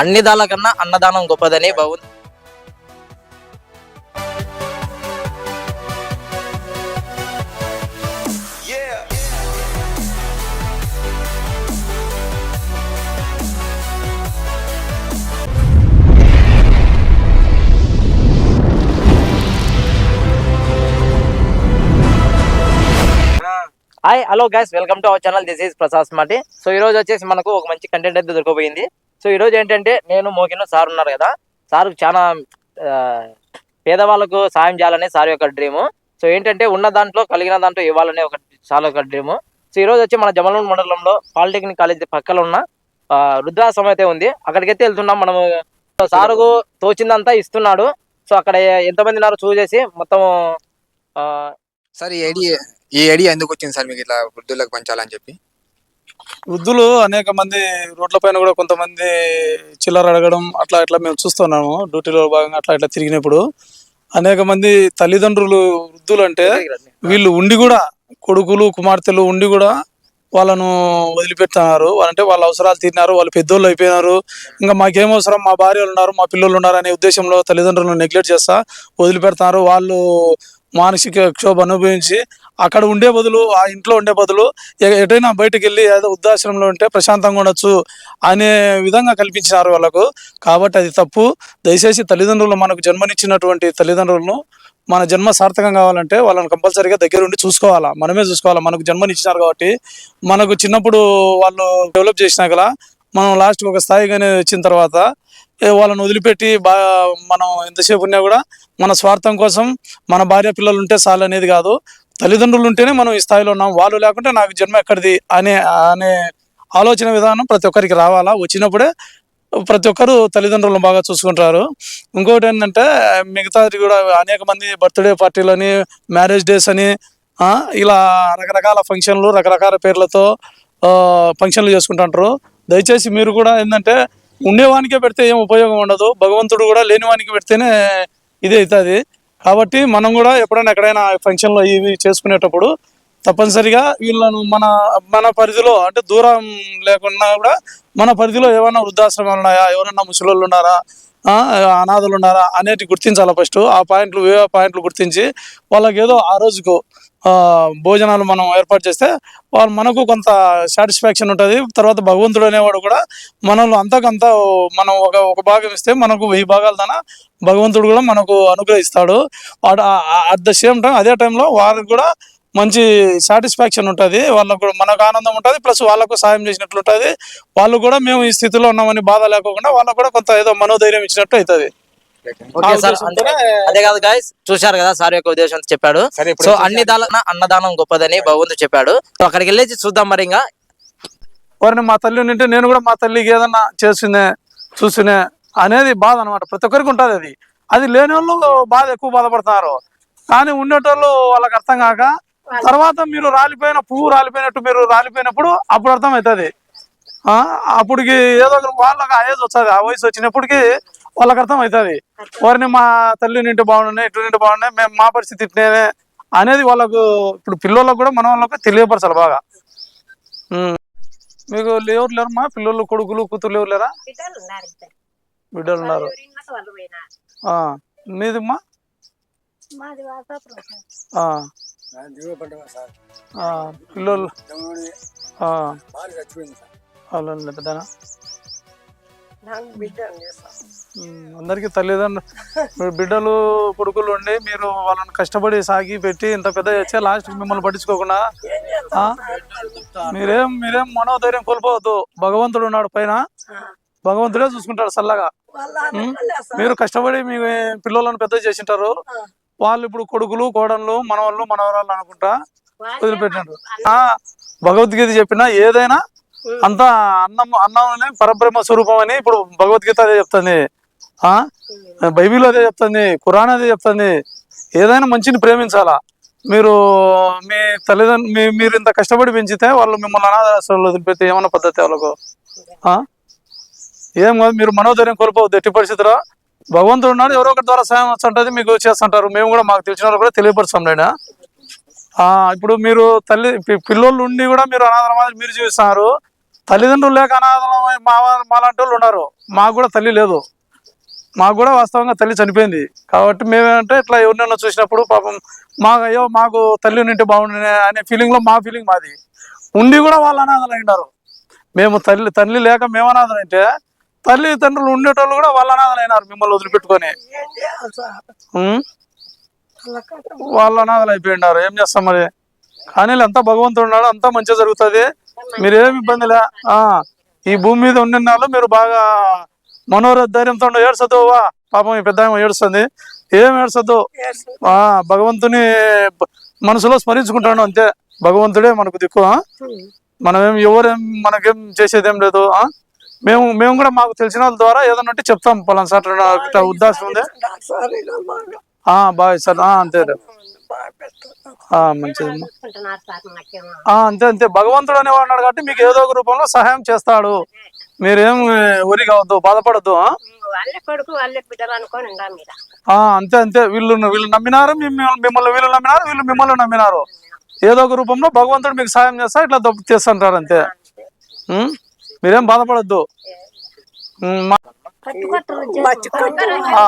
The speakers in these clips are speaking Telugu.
అన్ని దాల కన్నా అన్నదానం గొప్పదని బాగుంది hi hello guys welcome to our channel this is Prasad Mati so ఈ రోజు వచ్చేసి మనకు ఒక మంచి కంటెంట్ అయితే దొరికిపోయింది సో ఈరోజు ఏంటంటే నేను మోకిన సార్ ఉన్నారు కదా. సార్ చాలా పేదవాళ్ళకు సాయం చేయాలనే సార్ యొక్క డ్రీము సో ఏంటంటే ఉన్న దాంట్లో కలిగిన దాంట్లో ఇవ్వాలనే ఒక చాలా ఒక డ్రీము సో ఈ రోజు వచ్చి మన జమలూరు మండలంలో పాలిటెక్నిక్ కాలేజ్ పక్కన ఉన్న ఆ, వృద్ధాశ్రమం అయితే ఉంది. అక్కడికైతే వెళ్తున్నాం మనము. సారుకు తోచిందంతా ఇస్తున్నాడు. సో అక్కడ ఎంతమంది ఉన్నారో చూసేసి మొత్తం సార్ ఈ ఐడియా ఈ ఐడియా ఎందుకు వచ్చింది సార్ మీకు ఇట్లా వృద్ధులకు పంచాలని చెప్పి? వృద్ధులు అనేక మంది రోడ్ల పైన కూడా కొంతమంది చిల్లర అడగడం అట్లా ఇట్లా మేము చూస్తున్నాము. డ్యూటీలో భాగంగా అట్లా ఇట్లా తిరిగినప్పుడు అనేక మంది తల్లిదండ్రులు వృద్ధులు అంటే వీళ్ళు ఉండి కూడా కొడుకులు కుమార్తెలు ఉండి కూడా వాళ్ళను వదిలిపెడుతున్నారు. అంటే వాళ్ళ అవసరాలు తీరినారు వాళ్ళు పెద్దోళ్ళు అయిపోయినారు. ఇంకా మాకేం అవసరం మా భార్యలు ఉన్నారు మా పిల్లలు ఉన్నారు అనే ఉద్దేశంలో తల్లిదండ్రులను నెగ్లెక్ట్ చేస్తా వదిలిపెడతారు. వాళ్ళు మానసిక క్షోభ అనుభవించి అక్కడ ఉండే బదులు ఆ ఇంట్లో ఉండే బదులు ఎటైనా బయటకు వెళ్ళి ఏదో వృద్ధాశ్రమంలో ఉంటే ప్రశాంతంగా ఉండొచ్చు అనే విధంగా కల్పించినారు వాళ్ళకు. కాబట్టి అది తప్పు. దయచేసి తల్లిదండ్రులు మనకు జన్మనిచ్చినటువంటి తల్లిదండ్రులను మన జన్మ సార్థకం కావాలంటే వాళ్ళని కంపల్సరీగా దగ్గర ఉండి చూసుకోవాలా. మనమే చూసుకోవాలా. మనకు జన్మనిచ్చినారు కాబట్టి మనకు చిన్నప్పుడు వాళ్ళు డెవలప్ చేసినాక మనం లాస్ట్ ఒక స్థాయిగానే వచ్చిన తర్వాత వాళ్ళని వదిలిపెట్టి బా మనం ఎంతసేపు ఉన్నా కూడా మన స్వార్థం కోసం మన భార్య పిల్లలు ఉంటే చాలు అనేది కాదు. తల్లిదండ్రులు ఉంటేనే మనం ఈ స్థాయిలో ఉన్నాం. వాళ్ళు లేకుంటే నాకు జన్మ ఎక్కడిది అనే అనే ఆలోచన విధానం ప్రతి ఒక్కరికి రావాలా? వచ్చినప్పుడే ప్రతి ఒక్కరు తల్లిదండ్రులను బాగా చూసుకుంటారు. ఇంకోటి ఏంటంటే మిగతాది కూడా అనేక మంది బర్త్డే పార్టీలని మ్యారేజ్ డేస్ అని ఇలా రకరకాల ఫంక్షన్లు రకరకాల పేర్లతో ఫంక్షన్లు చేసుకుంటుంటారు. దయచేసి మీరు కూడా ఏంటంటే ఉండేవానికే పెడితే ఏం ఉపయోగం ఉండదు. భగవంతుడు కూడా లేనివానికి పెడితేనే ఇది అవుతుంది. కాబట్టి మనం కూడా ఎప్పుడైనా ఎక్కడైనా ఫంక్షన్లో ఇవి చేసుకునేటప్పుడు తప్పనిసరిగా వీళ్ళను మన మన పరిధిలో అంటే దూరం లేకున్నా కూడా మన పరిధిలో ఏమైనా వృద్ధాశ్రమాలు ఉన్నాయా? ఎవరన్నా ముసలోళ్ళు ఉన్నారా? అనాథలు ఉన్నారా? అనేటి గుర్తించాలి ఫస్ట్ ఆ పాయింట్లు ఏ పాయింట్లు గుర్తించి వాళ్ళకి ఏదో ఆ రోజుకు భోజనాలు మనం ఏర్పాటు చేస్తే వాళ్ళు మనకు కొంత సాటిస్ఫాక్షన్ ఉంటుంది. తర్వాత భగవంతుడు అనేవాడు కూడా మనల్ని అంతకంత మనం ఒక ఒక భాగం ఇస్తే మనకు వెయ్యి భాగాల తన భగవంతుడు కూడా మనకు అనుగ్రహిస్తాడు. అట్ ద సేమ్ టైం అదే టైంలో వాళ్ళకి కూడా మంచి సాటిస్ఫాక్షన్ ఉంటుంది. వాళ్ళకు కూడా మనకు ఆనందం ఉంటుంది. ప్లస్ వాళ్ళకు సాయం చేసినట్లు ఉంటుంది. వాళ్ళు కూడా మేము ఈ స్థితిలో ఉన్నామని బాధ లేకుండా వాళ్ళకు కూడా కొంత ఏదో మనోధైర్యం ఇచ్చినట్టు అవుతుంది. ఓకే సార్ అంతే అదే కాదు గాయస్ చూశారు కదా సార్ యొక్క ఉద్దేశం చెప్పాడు. సో అన్ని దాల అన్నదానం గొప్పదని భగవంతుడు చెప్పాడు. సో అక్కడికి వెళ్ళేసి చూద్దాం మరి ఇంకా. వారిని మా తల్లి ఉంటే నేను కూడా మా తల్లికి ఏదన్నా చేసినే చూసినే అనేది బాధ అనమాట ప్రతి ఒక్కరికి ఉంటుంది అది. అది లేని వాళ్ళు బాధ ఎక్కువ బాధపడుతున్నారు కానీ ఉండేటోళ్ళు వాళ్ళకి అర్థం కాక తర్వాత మీరు రాలిపోయిన పువ్వు రాలిపోయినట్టు మీరు రాలిపోయినప్పుడు అప్పుడు అర్థం అవుతుంది అప్పటికి ఏదో ఒక వాళ్ళకి ఆ ఏజ్ వస్తుంది. ఆ వయసు వచ్చినప్పటికి వాళ్ళకి అర్థం అవుతుంది వారిని మా తల్లి నింటి బాగున్నాయి ఇటు నింటి బాగున్నాయి మేము మా పరిస్థితి ఇట్నే అనేది వాళ్ళకు ఇప్పుడు పిల్లలకు కూడా మన వాళ్ళకి తెలియపరచాలి బాగా. మీకు ఎవరు లేరు మా పిల్లలు కొడుకులు కూతుర్లు ఎవరు లేరా? బిడ్డలు ఉన్నారు మీదిమ్మా పిల్లలు ఉన్నారు పెద్దనా నాకు. ఉమ్, అందరికీ తల్లిదండ్రులు బిడ్డలు కొడుకులు ఉండి మీరు వాళ్ళని కష్టపడి సాగి పెట్టి ఇంత పెద్ద వచ్చే లాస్ట్ మిమ్మల్ని పట్టించుకోకుండా చేస్తాం? మీరేం మీరేం మనోధైర్యం కోల్పోవద్దు భగవంతుడు ఉన్నాడు పైన. భగవంతుడే చూసుకుంటాడు చల్లగా. మీరు కష్టపడి మీ పిల్లలను పెద్ద చేసింటారు. వాళ్ళు ఇప్పుడు కొడుకులు కోడళ్ళు మనవాళ్ళు మనవరాళ్ళు అనుకుంటా వదిలిపెట్టినారు భగవద్గీత చెప్పిన ఏదైనా. అంతా అన్నం అన్నంలోనే పరబ్రహ్మ స్వరూపం అని ఇప్పుడు భగవద్గీత అదే చెప్తుంది. ఆ? బైబిల్ అదే చెప్తుంది ఖురాన్ అదే చెప్తుంది. ఏదైనా మంచిని ప్రేమించాలా? మీరు మీ తల్లిదండ్రులు మీ మీరు ఇంత కష్టపడి పెంచితే వాళ్ళు మిమ్మల్ని అనాథాశ్రమంలో వదిలిపెడితే ఏమన్నా పద్ధతి వాళ్ళకు? ఆ? ఏం కాదు మీరు మనోధైర్యం కోల్పోవద్దు ఎట్టి పరిస్థితిలో భగవంతుడు ఉన్నాడు ఎవరో ఒకరి ద్వారా సాయం వస్తుంటుంది మీకు చేస్తుంటారు. మేము కూడా మాకు తెలిసిన వాళ్ళు కూడా తెలియపరుస్తాం నేను ఆ ఇప్పుడు మీరు తల్లి పిల్లోళ్ళు ఉండి కూడా మీరు అనాథల మాదిరి మీరు జీవిస్తున్నారు. తల్లిదండ్రులు లేక అనాథలమై మా మాలాంటి వాళ్ళు ఉన్నారు. మాకు కూడా తల్లి లేదు. మాకు కూడా వాస్తవంగా తల్లి చనిపోయింది. కాబట్టి మేమేంటే ఇట్లా ఎవరినైనా చూసినప్పుడు పాపం మాకు అయ్యో మాకు తల్లి ఉంటే బాగుండే అనే ఫీలింగ్లో మా ఫీలింగ్ మాది. ఉండి కూడా వాళ్ళు అనాథలు అయినారు. మేము తల్లి తల్లి లేక మేము అనాథలు అంటే తల్లి తండ్రులు ఉండేటోళ్ళు కూడా వాళ్ళ అనాథలు అయినారు మిమ్మల్ని వదిలిపెట్టుకొని. వాళ్ళు అనాథలు అయిపోయినారు. ఏం చేస్తాం మరి? కానీ అంతా భగవంతుడు ఉన్నాడు అంతా మంచిగా జరుగుతుంది. మీరేం ఇబ్బంది లే ఆ, ఈ భూమి మీద ఉన్ననాళ్ళు మీరు బాగా మనోధైర్యంతో ఏడ్చదువా పాపం ఈ పెద్ద ఏడుస్తుంది. ఏం ఏడ్చద్దు భగవంతుని మనసులో స్మరించుకుంటాను అంతే. భగవంతుడే మనకు దిక్కు? మనమేం ఎవరేం మనకేం చేసేదేం లేదు ఆ. మేము మేము కూడా మాకు తెలిసిన వాళ్ళ ద్వారా ఏదైనా ఉంటే చెప్తాం. పలానా సార్ ఉద్దాసం ఉంది బాగా సార్ ఆ, అంతే. మంచిదమ్మా అంతే అంతే. భగవంతుడు అనేవాడు ఉన్నాడు కాబట్టి మీకు ఏదో ఒక రూపంలో సహాయం చేస్తాడు. మీరేం ఊరి కావద్దు బాధపడద్దు అంతే అంతే. వీళ్ళు వీళ్ళు నమ్మినారు మిమ్మల్ని వీళ్ళు నమ్మినారు వీళ్ళు మిమ్మల్ని నమ్మినారు. ఏదో ఒక రూపంలో భగవంతుడు మీకు సహాయం చేస్తా ఇట్లా దెబ్బ తీస్తుంటారు అంతే? మీరేం బాధపడద్దు. ఉం, మా- మచ్చి కొట్టి ఆ,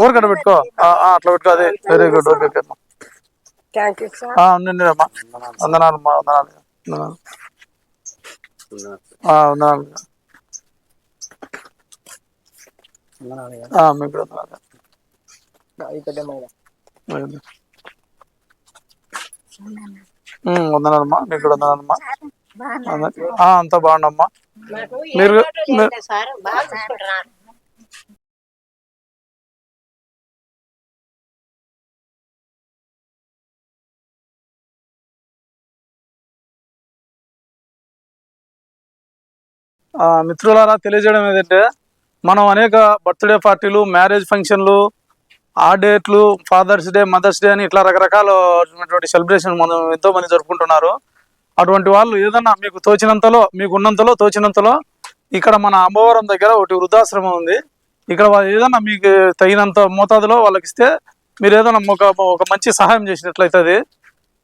ఊరికట్ట పెట్టుకో ఆ, ఆ, అట్లా పెట్టుకో అదే వెరీ గుడ్ ఓకే ఓకే అమ్మా. థ్యాంక్ యూ సార్ ఆ, ఉండండి అమ్మా వందనాలు అమ్మా వందనాలు వందనాలు ఆ, వందనాలు ఆ, మీకు కూడా వందనాలు ఉమ్, వందనాలమ్మా మీకు కూడా వందనాలమ్మా వంద- ఆ, అంతా బాగుండమ్మా మాకు మీరు- మిత్రులారా తెలియజేయడం ఏంటంటే మనం అనేక బర్త్డే పార్టీలు మ్యారేజ్ ఫంక్షన్లు ఆ డేట్లు ఫాదర్స్ డే మదర్స్ డే అని ఇట్లా రకరకాల సెలబ్రేషన్ మనం ఎంతో మంది జరుపుకుంటున్నారు. అటువంటి వాళ్ళు ఏదన్నా మీకు తోచినంతలో మీకు ఉన్నంతలో తోచినంతలో ఇక్కడ మన అంబవరం దగ్గర ఒకటి వృద్ధాశ్రమం ఉంది. ఇక్కడ వాళ్ళు ఏదన్నా మీకు తగినంత మోతాదులో వాళ్ళకి ఇస్తే మీరు ఏదైనా ఒక ఒక మంచి సహాయం చేసినట్లయితుంది.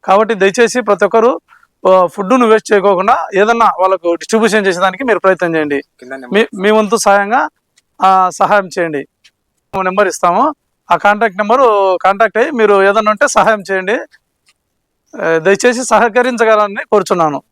కాబట్టి దయచేసి ప్రతి ఒక్కరు ఫుడ్ను వేస్ట్ చేయకోకుండా ఏదన్నా వాళ్ళకు డిస్ట్రిబ్యూషన్ చేసేదానికి మీరు ప్రయత్నం చేయండి. మీ మీ వంతు సహాయంగా సహాయం చేయండి. నెంబర్ ఇస్తాము. ఆ కాంటాక్ట్ నెంబరు కాంటాక్ట్ అయ్యి మీరు ఏదన్నా ఉంటే సహాయం చేయండి. దయచేసి సహకరించగలని కోరుచున్నాను.